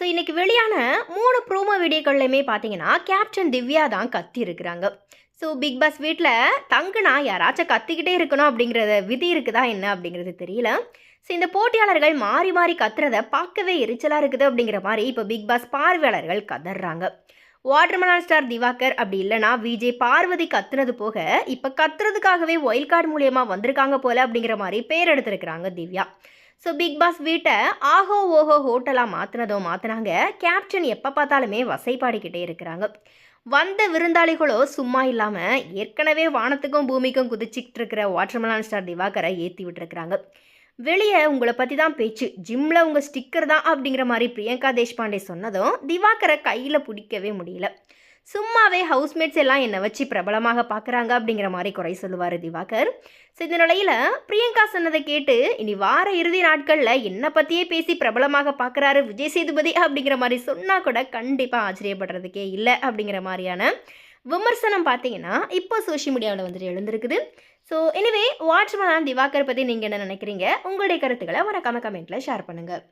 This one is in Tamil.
ஸோ இன்றைக்கி வெளியான மூணு ப்ரோமோ வீடியோக்கள்லையுமே பார்த்தீங்கன்னா கேப்டன் திவ்யா தான் கத்தி இருக்கிறாங்க ஸோ பிக் பாஸ் வீட்டில் தங்குனா யாராச்சும் கத்திக்கிட்டே இருக்கணும் அப்படிங்கிறத விதி இருக்குதா என்ன அப்படிங்கிறது தெரியல. ஸோ இந்த போட்டியாளர்கள் மாறி மாறி கத்துறத பார்க்கவே எரிச்சலாக இருக்குது அப்படிங்கிற மாதிரி இப்போ பிக் பாஸ் பார்வையாளர்கள் கதறாங்க. வாட்டர்மலான் ஸ்டார் திவாகர் அப்படி இல்லைனா விஜய் பார்வதி கத்துனது போக இப்போ கத்துறதுக்காகவே ஒயில் கார்டு மூலியமாக வந்திருக்காங்க போல அப்படிங்கிற மாதிரி பேர் எடுத்திருக்கிறாங்க திவ்யா. ஸோ பிக் பாஸ் வீட்டை ஆஹோ ஓஹோ ஹோட்டலாக மாற்றினதோ மாற்றினாங்க கேப்டன் எப்போ பார்த்தாலுமே வசைப்பாடிக்கிட்டே இருக்கிறாங்க. வந்த விருந்தாளிகளோ சும்மா இல்லாமல் ஏற்கனவே வானத்துக்கும் பூமிக்கும் குதிச்சிக்கிட்டு இருக்கிற வாட்டர்மலான் ஸ்டார் திவாகரை ஏற்றி விட்டுருக்குறாங்க. வெளியே உங்களை பற்றி தான் பேச்சு. ஜிம்மில் உங்கள் ஸ்டிக்கர் தான் அப்படிங்கிற மாதிரி பிரியங்கா தேஷ்பாண்டே சொன்னதும் திவாகரை கையில் பிடிக்கவே முடியல. சும்மாவே ஹவுஸ்மேட்ஸ் எல்லாம் என்னை வச்சு பிரபலமாக பார்க்குறாங்க அப்படிங்கிற மாதிரி குறை சொல்லுவார் திவாகர். ஸோ இந்த நிலையில் பிரியங்கா சொன்னதை கேட்டு இனி வார இறுதி நாட்களில் என்னை பற்றியே பேசி பிரபலமாக பார்க்குறாரு விஜய் சேதுபதி அப்படிங்கிற மாதிரி சொன்னால் கூட கண்டிப்பாக ஆச்சரியப்படுறதுக்கே இல்லை அப்படிங்கிற மாதிரியான விமர்சனம் பார்த்தீங்கன்னா இப்போ சோஷியல் மீடியாவில் வந்துட்டு எழுந்திருக்குது. ஸோ எனிவே வாட்ச்மேன் திவாகர் பற்றி நீங்கள் என்ன நினைக்கிறீங்க? உங்களுடைய கருத்துக்களை மறக்காம கமெண்ட்டில் ஷேர் பண்ணுங்கள்